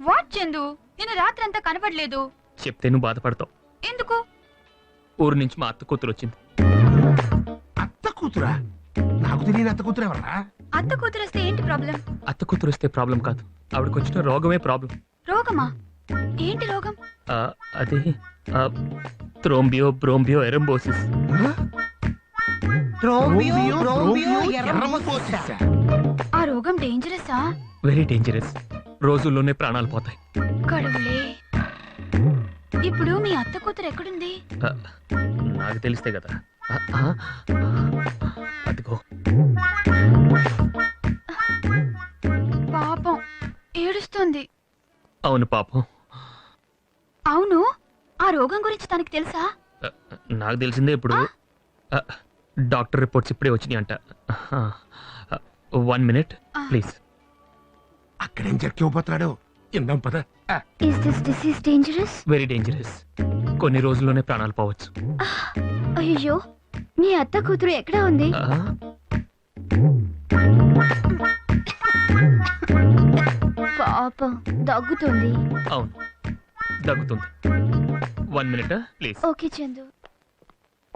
What Chandu? నిన్న రాత్రి అంతా కనపడలేదు. చెప్తే నువ్వు బాధపడతావు. ఎందుకు? ఊరు నుంచి మా అత్త కూతురు వచ్చింది. అత్త కూతురా? నాకు తెలియని అత్త కూతురు ఎవరా అత్త కూతురు వస్తే ఏంటి ప్రాబ్లం అత్త కూతురు వస్తే ప్రాబ్లం కాదు. ఆవిడకి వచ్చిన రోగమే ప్రాబ్లం రోగమా? ఏంటి రోగం? ఆ, అది ఆ, థ్రోంబియో బ్రోంబియో ఎరంబోసిస్. Romeo Romeo. ఎర్రమోసిసా. ఆ రోగం డేంజరసా వెరీ డేంజరస్ రోజుల్లోనే ప్రాణాలు పోతాయి. ఇప్పుడు మీ అత్త కూతురు ఎక్కడుంది? ఆ, నాకు తెలిస్తే కదా. ఆ, ఆ, అదిగో. పాపం. ఏడుస్తుంది. అవును పాపం. అవును? ఆ రోగం గురించి తనకి తెలుసా? ఆ, నాకు తెలిసిందే ఇప్పుడు. ఆ, డాక్టర్ రిపోర్ట్స్ ఇప్పుడే వచ్చినాయి అంట వన్ మినిట్. ప్లీజ్. అక్కడేం చెక్కిపోతున్నాడు ఇందాం పద. ఆ, is this disease dangerous very dangerous కొన్ని రోజుల్లోనే ప్రాణాలు పోవచ్చు. అయ్యో మీ అత్త కూతురు ఎక్కడ ఉంది? పాపం దగ్గుతుంది. అవును. దగ్గుతుంది. One minute please okay Chandu.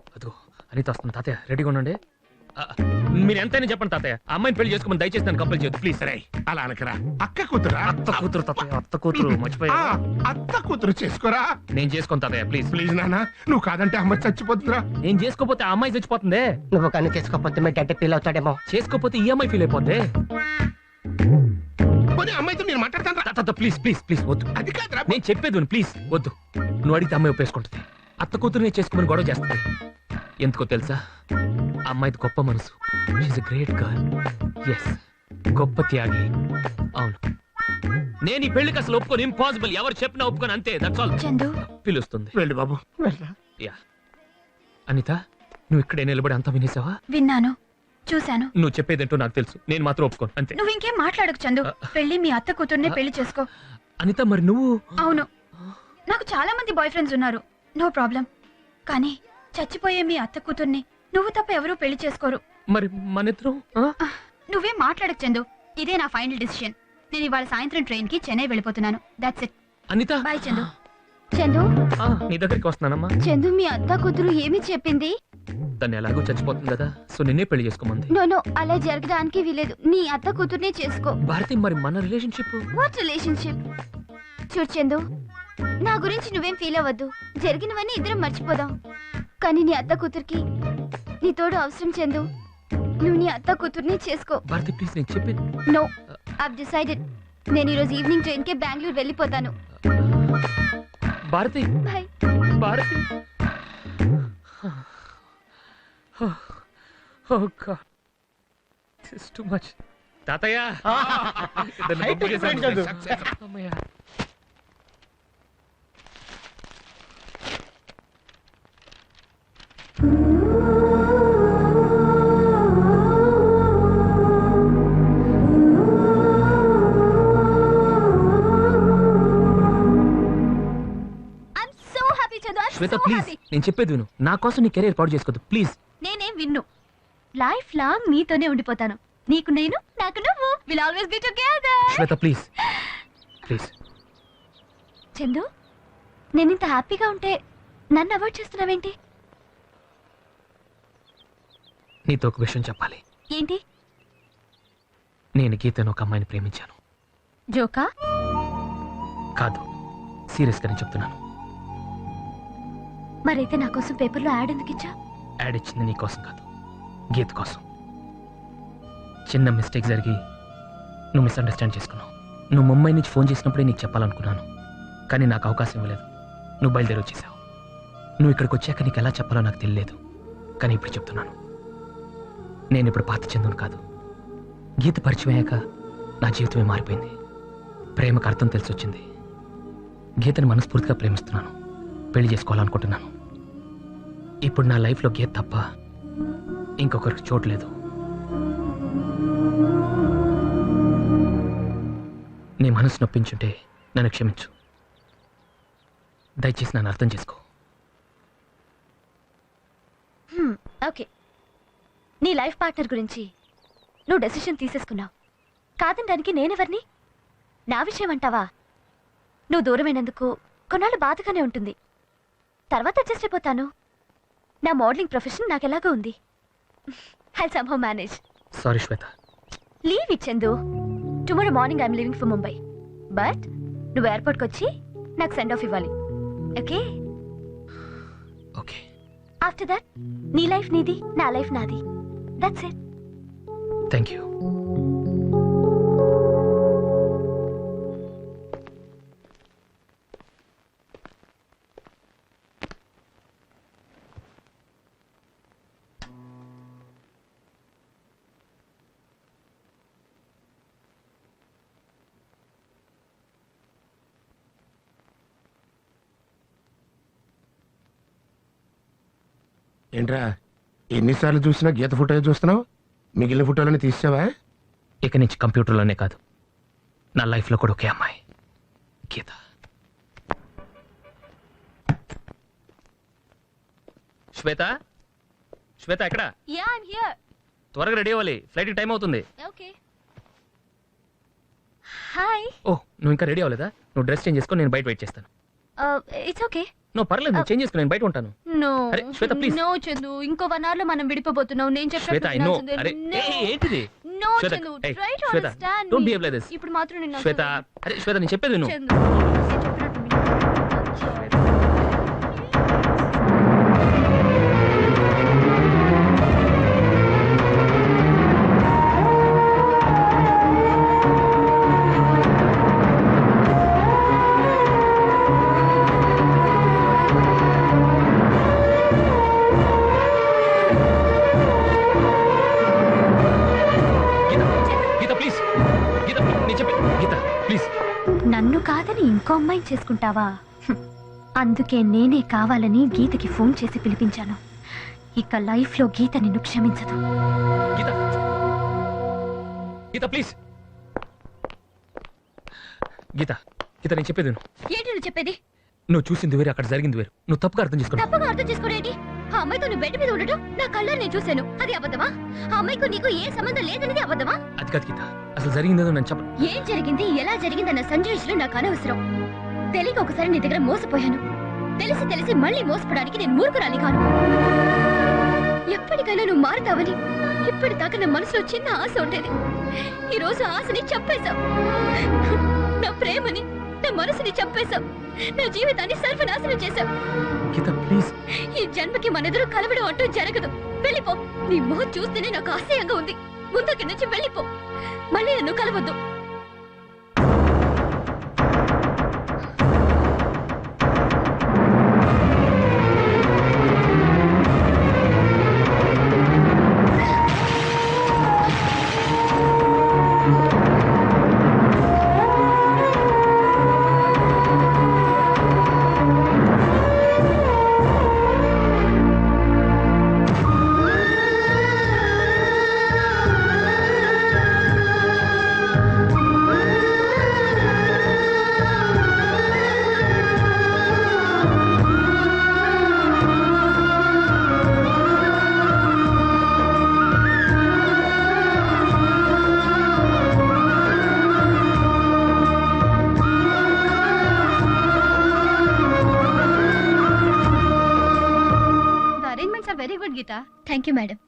అదిగో అనిత వస్తుంది. తాతయ్య రెడీగా ఉండండి. మీరు ఎంతైనా చెప్పండి తాతయ్య. అమ్మాయిని పెళ్ళి చేసుకోమని దయచేసి నన్ను కంపల్ చేయొద్దు. ప్లీజ్ సరే అలా అనకరా. అక్క కూతురా? అత్త కూతురు తాతయ్య అత్త కూతురు మర్చిపోయా ఆ, అత్త కూతురు చేసుకోరా? నేను చేసుకోను తాతయ్య ప్లీజ్. ప్లీజ్ నాన్న నువ్వు కాదంటే అమ్మ చచ్చిపోతుందిరా. నేను చేసుకోపోతే ఆ అమ్మాయి చచ్చిపోతుంది? నువ్వు కానీ చేసుకోకపోతే మీ డాడీ ఫీల్ అవుతాడేమో. చేసుకోపోతే ఈ అమ్మాయి ఫీల్ అయిపోద్ది? పోనీ అమ్మాయితో నేను మాట్లాడతాను తాత ప్లీజ్ ప్లీజ్ ప్లీజ్ వద్దు. అది కాదురా. నేను చెప్పేది ప్లీజ్ వద్దు. నువ్వు అడిగితే అమ్మాయి ఒప్పేసుకుంటుంది. అత్త కూతురునే చేసుకోమని గొడవ చేస్తుంది. ఎందుకో తెలుసా? అమ్మాయిది గొప్ప మనసు. షీస్ గ్రేట్ గర్ల్ ఎస్ గొప్ప త్యాగి. అవును. నేను ఈ పెళ్ళికి అసలు ఒప్పుకొని. ఇంపాసిబుల్ ఎవరు చెప్పినా ఒప్పుకొని. అంతే. That's all Chandu. పిలుస్తుంది. వెళ్ళు బాబు. యా అనిత నువ్వు ఇక్కడే నిలబడి అంతా వినేసావా? విన్నాను. చూశాను. నువ్వు చెప్పేదేంటో నాకు తెలుసు. నేను మాత్రం ఒప్పుకోను. అంతే. నువ్వు ఇంకేం మాట్లాడకు చందు. పెళ్ళి మీ అత్త కూతుర్నే పెళ్ళి చేసుకో. అనిత మరి నువ్వు? అవును. నాకు చాలా మంది బాయ్ ఫ్రెండ్స్ ఉన్నారు. No problem. కానీ చచ్చిపోయే మీ అత్త కూతుర్ని నువ్వు తప్ప ఎవరూ పెళ్ళి చేసుకోరు. మరి మనిద్దరం నువ్వేం మాట్లాడకు చందు. ఇదే నా ఫైనల్ డిసిషన్. నేను ఇవాళ సాయంత్రం ట్రైన్కి చెన్నై వెళ్ళిపోతున్నాను. That's it Anitha! Bye Chandu. Chandu? నీ దగ్గరికి వస్తున్నానమ్మా. చందు మీ అత్త కూతురు ఏమి చెప్పింది? తను ఎలాగో చచ్చిపోతుంది కదా. సో నిన్నే పెళ్ళి చేసుకోమంది. నో నో అలా జరగడానికి వీలేదు నీ అత్త కూతుర్నే చేసుకో. భారతి మరి మన రిలేషన్షిప్? వాట్ రిలేషన్షిప్ చూడు చందు నా గురించి నువ్వేం ఫీల్ అవ్వద్దు. జరిగినవన్నీ ఇద్దరం మర్చిపోదాం. కానీ నీ అత్త కూతురికి నీ తోడు అవసరం చందు. నువ్వు నీ అత్త కూతుర్ని చేసుకో. భారతి ప్లీజ్ నేను చెప్పేది. నో ఐవ్ డిసైడెడ్ నేను ఈరోజు ఈవినింగ్ ట్రైన్కి బెంగళూరు వెళ్ళిపోతాను. Bharati. Bye Bharati. Oh god this too much తాతయ్య. tech పంపించేశాను. Success. అమ్మయ్య. ప్లీజ్ నేను చెప్పేది విను. నా కోసం నీ కెరీర్ పాడు చేసుకోవద్దు ప్లీజ్. నేనేం విన్ను. లైఫ్ లాంగ్ నీతోనే ఉండిపోతాను. నీకు నేను నాకు నువ్వు. Will always be together Shweta please. Please. Chandu నేను ఇంత హ్యాపీగా ఉంటే నన్ను అవాయిడ్ చేస్తున్నావేంటి? నీతో ఒక విషయం చెప్పాలి. ఏంటి? నేను గీతను ఒక అమ్మాయిని ప్రేమించాను. జోకా? కాదు. సీరియస్గా నేను చెప్తున్నాను. మరైతే నా కోసం పేపర్లో యాడ్ ఎందుకు ఇచ్చా? యాడ్ ఇచ్చింది నీ కోసం కాదు. గీత కోసం. చిన్న మిస్టేక్ జరిగి నువ్వు మిస్అండర్స్టాండ్ చేసుకున్నావు. నువ్వు ముంబై నుంచి ఫోన్ చేసినప్పుడే నీకు చెప్పాలనుకున్నాను. కానీ నాకు అవకాశం ఇవ్వలేదు. నువ్వు బయలుదేరి వచ్చేసావు. నువ్వు ఇక్కడికి వచ్చాక నీకు ఎలా చెప్పాలో నాకు తెలియలేదు. కానీ ఇప్పుడు చెప్తున్నాను. నేను ఇప్పుడు పాత చెందును కాదు. గీత పరిచయమయ్యాక నా జీవితమే మారిపోయింది. ప్రేమకు అర్థం తెలిసి వచ్చింది గీతని మనస్ఫూర్తిగా ప్రేమిస్తున్నాను. పెళ్ళి చేసుకోవాలనుకుంటున్నాను. ఇప్పుడు నా లైఫ్లో గీత తప్ప ఇంకొకరికి చూడలేదు నీ మనసు నొప్పించుంటే నన్ను క్షమించు. దయచేసి నన్ను అర్థం చేసుకో. ఓకే. నీ లైఫ్ పార్ట్నర్ గురించి నువ్వు డెసిషన్ తీసేసుకున్నావు. కాదనడానికి నేనెవరిని? నా విషయం అంటావా? నువ్వు దూరమైనందుకు కొన్నాళ్ళు బాధగానే ఉంటుంది. తర్వాత అడ్జస్ట్ అయిపోతాను. నా మోడలింగ్ ప్రొఫెషన్ నాకు ఎలాగో ఉంది I somehow manage sorry Shweta leave ఇచ్చేందు tomorrow morning I'm living for Mumbai but నువ్వు ఎయిర్పోర్ట్కి వచ్చి నాకు సెండ్ ఆఫ్ ఇవ్వాలి. ఓకే ఓకే ఆఫ్టర్ దట్ నీ లైఫ్ నీది నా లైఫ్ నాది. దట్స్ ఇట్ థ్యాంక్ యూ ఏంట్రా ఎన్నిసార్లు చూసినా గీత ఫోటో చూస్తున్నావు? మిగిలిన ఫోటోలని తీసావా ఇక నుంచి కంప్యూటర్లోనే కాదు. నా లైఫ్లో కూడా ఒకే అమ్మాయి. గీత. శ్వేత? శ్వేత ఎక్కడ? యా ఐమ్ హియర్ త్వరగా రెడీ అవ్వాలి. ఫ్లైట్ టైం అవుతుంది. ఓకే హాయ్ ఓ నువ్వు ఇంకా రెడీ అవ్వలేదా? నువ్వు డ్రెస్ చేంజ్ చేసుకొని నేను బయట వెయిట్ చేస్తాను. ఇట్స్ ఓకే నువ్వు పర్లేదు నువ్వు చేంజ్ చేసుకుని నేను బయట ఉంటాను. నో అరే, శ్వేత, please. నో చందు ఇంకో వన్ అవర్లో మనం విడిపోబోతున్నాం నేను శ్వేత ఐ నో అరే ఏ, ఏ, ఏంటిది? No Shweta, Chandu hey, try to Shweta, understand don't behave like this. ఇప్పుడు మాత్రం నేను శ్వేత అరే శ్వేత నేను చెప్పేది నువ్వు చందు. అమ్మాయిని చేసుకుంటావా. అందుకే నేనే కావాలని గీతకి ఫోన్ చేసి పిలిపించాను. ఇక లైఫ్లో గీత నిన్ను క్షమించదు. గీత! గీత ప్లీజ్! గీత గీత నేను చెప్పేది విను. ఏంటి నువ్వు చెప్పేది? నువ్వు చూసింది వేరు అక్కడ జరిగింది వేరు. నువ్వు తప్పుగా అర్థం చేసుకున్నావు తప్పగా అర్థం చేసుకోడేంటి ఆ అమ్మాయితో నువ్వు బెడ్ మీద ఉండటం నా కళ్ళని నేను చూశాను. అది అబద్ధమా? ఆ అమ్మాయికు నీకు ఏ సంబంధం లేదనేది అబద్ధమా? అది కాదు గీత. అసలు జరిగిందేదో నేను చెప్ప ఏం జరిగింది? ఎలా జరిగిందన్న సంజయ్లో నాకు అనవసరం. తెలియక ఒకసారి నీ దగ్గర మోసపోయాను. తెలిసి తెలిసి మళ్ళీ మోసపోవడానికి నేను మూర్ఖురాలి కాను. ఎప్పటికైనా నువ్వు మారుతావని ఇప్పటిదాకా నా మనసులో చిన్న ఆశ ఉండేది. ఈ రోజు ఆశని చంపేశావు. నా ప్రేమని నా మనసుని చంపేశావు. నా జీవితాన్ని సర్వనాశనం చేశావు. ఈ జన్మకి మనెదురు కలవడం అంటూ జరగదు. వెళ్ళిపో. నీ మొహం చూస్తేనే నాకు అసహ్యంగా ఉంది. ముందుకి నుంచి వెళ్ళిపో. మళ్ళీ నన్ను కలవద్దు. కవిత థ్యాంక్ యూ మేడం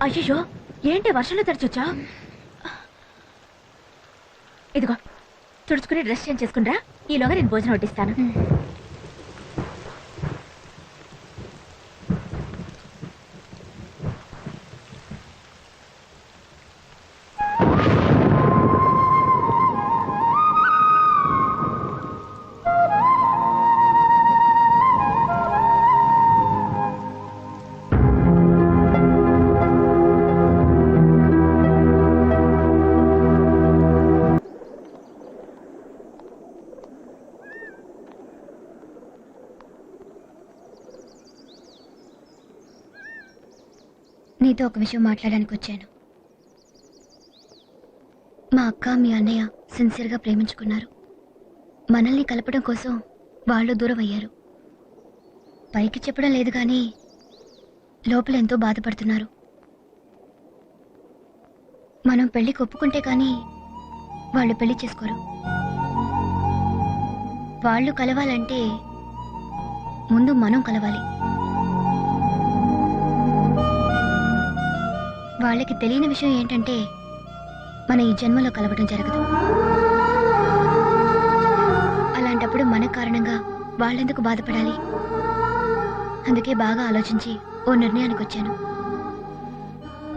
అయ్యో ఏంటి వర్షంలో తడిచొచ్చా? ఇదిగో తుడుచుకుని డ్రెస్ చేంజ్ చేసుకునిరా ఈలోగా నేను భోజనం వడ్డిస్తాను. నీతో ఒక విషయం మాట్లాడడానికి వచ్చాను. మా అక్క మీ అన్నయ్య సిన్సియర్గా ప్రేమించుకున్నారు. మనల్ని కలపడం కోసం వాళ్ళు దూరం అయ్యారు. పైకి చెప్పడం లేదు కానీ లోపల ఎంతో బాధపడుతున్నారు. మనం పెళ్ళికి ఒప్పుకుంటే కానీ వాళ్ళు పెళ్ళి చేసుకోరు. వాళ్ళు కలవాలంటే ముందు మనం కలవాలి. వాళ్ళకి తెలియని విషయం ఏంటంటే మన ఈ జన్మలో కలవడం జరగదు. అలాంటప్పుడు మన కారణంగా వాళ్ళెందుకు బాధపడాలి? అందుకే బాగా ఆలోచించి ఓ నిర్ణయానికి వచ్చాను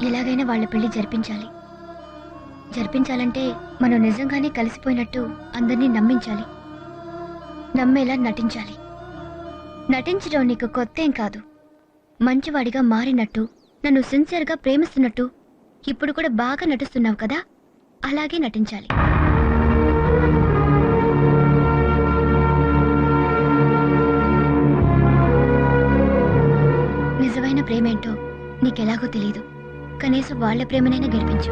ఎలాగైనా వాళ్ళ పెళ్ళి జరిపించాలి. జరిపించాలంటే మనం నిజంగానే కలిసిపోయినట్టు అందరినీ నమ్మించాలి. నమ్మేలా నటించాలి. నటించడం నీకు కొత్త ఏం కాదు. మంచివాడిగా మారినట్టు నన్ను సిన్సియర్గా ప్రేమిస్తున్నట్టు ఇప్పుడు కూడా బాగా నటిస్తున్నావు కదా? అలాగే నటించాలి. నిజమైన ప్రేమేంటో నీకెలాగో తెలియదు కనీసం వాళ్ళ ప్రేమనైనా గెలిపించు.